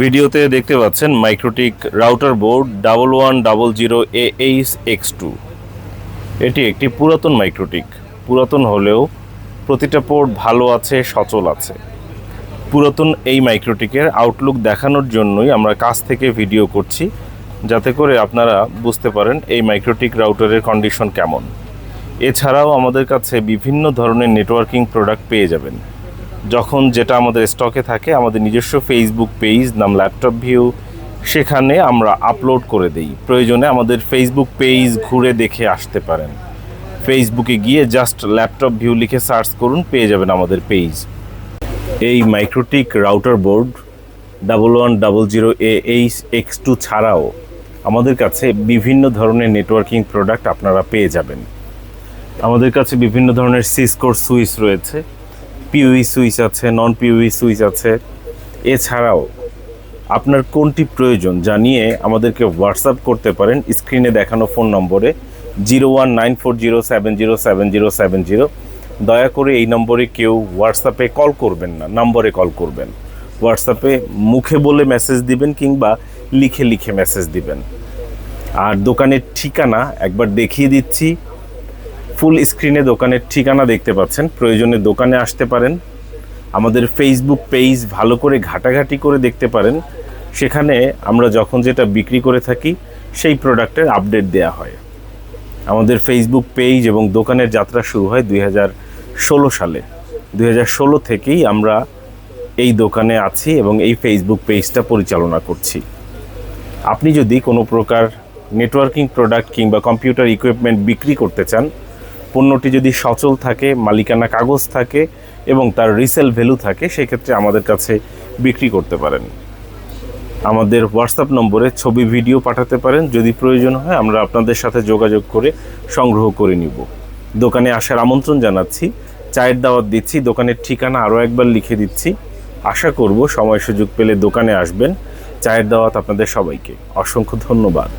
ভিডিওতে দেখতে পাচ্ছেন MikroTik router board double one double zero A H X two. এটি একটি পুরাতন মাইক্রোটিক। পুরাতন হলেও প্রতিটা পোর্ট ভালো আছে, সচল আছে। পুরাতন এই মাইক্রোটিকের আউটলুক দেখানোর জন্যই আমরা কাছ থেকে ভিডিও করছি, যাতে করে আপনারা বুঝতে পারেন এই মাইক্রোটিক রাউটারের কন্ডিশন কেমন। এছাড়াও আমাদের কাছে বিভিন্ন ধরনের নেটওয়ার্কিং প্রোডাক্ট পেয়ে যাবেন। যখন যেটা আমাদের স্টকে থাকে, আমাদের নিজস্ব ফেসবুক পেজ নাম ল্যাপটপ ভিউ সেখানে আমরা আপলোড করে দেই। প্রয়োজনে আমাদের ফেসবুক পেজ ঘুরে দেখে আসতে পারেন। ফেসবুকে গিয়ে জাস্ট ল্যাপটপ ভিউ লিখে সার্চ করুন, পেয়ে যাবেন আমাদের পেজ এই MikroTik router board double one double zero A H X two ছাড়াও আমাদের কাছে বিভিন্ন ধরনের নেটওয়ার্কিং প্রোডাক্ট আপনারা পেয়ে যাবেন। আমাদের কাছে বিভিন্ন ধরনের সিসকোর সুইচ রয়েছে। পিউই সুইচ আছে, নন পিউই সুইচ আছে। এছাড়াও আপনার কোনটি প্রয়োজন জানিয়ে আমাদেরকে হোয়াটসঅ্যাপ করতে পারেন। স্ক্রিনে দেখানো ফোন নম্বরে zero one nine four zero seven zero seven zero seven zero. দয়া করে এই নম্বরে কেউ হোয়াটসঅ্যাপে কল করবেন না, নম্বরে কল করবেন। হোয়াটসঅ্যাপে মুখে বলে মেসেজ দিবেন কিংবা লিখে লিখে মেসেজ দিবেন। আর দোকানের ঠিকানা একবার দেখিয়ে দিচ্ছি। ফুল স্ক্রিনে দোকানের ঠিকানা দেখতে পাচ্ছেন। প্রয়োজনে দোকানে আসতে পারেন। আমাদের ফেসবুক পেজ ভালো করে ঘাটাঘাটি করে দেখতে পারেন। সেখানে আমরা যখন যেটা বিক্রি করে থাকি, সেই প্রোডাক্টের আপডেট দেওয়া হয়। আমাদের ফেসবুক পেজ এবং দোকানের যাত্রা শুরু হয় দুই সালে। দুই থেকেই আমরা এই দোকানে আছি এবং এই ফেসবুক পেজটা পরিচালনা করছি। আপনি যদি কোনো প্রকার নেটওয়ার্কিং প্রোডাক্ট কিংবা কম্পিউটার ইকুইপমেন্ট বিক্রি করতে চান পণ্যটি যদি সচল থাকে, মালিকানা কাগজ থাকে এবং তার রিসেল ভ্যালু থাকে, সেক্ষেত্রে আমাদের কাছে বিক্রি করতে পারেন। আমাদের হোয়াটসঅ্যাপ নম্বরে ছবি ভিডিও পাঠাতে পারেন, যদি প্রয়োজন হয় আমরা আপনাদের সাথে যোগাযোগ করে সংগ্রহ করে নিব। দোকানে আসার আমন্ত্রণ জানাচ্ছি, চায়ের দাওয়াত দিচ্ছি, দোকানের ঠিকানা আরও একবার লিখে দিচ্ছি। আশা করব সময় সুযোগ পেলে দোকানে আসবেন। চায়ের দাওয়াত আপনাদের সবাইকে। অসংখ্য ধন্যবাদ।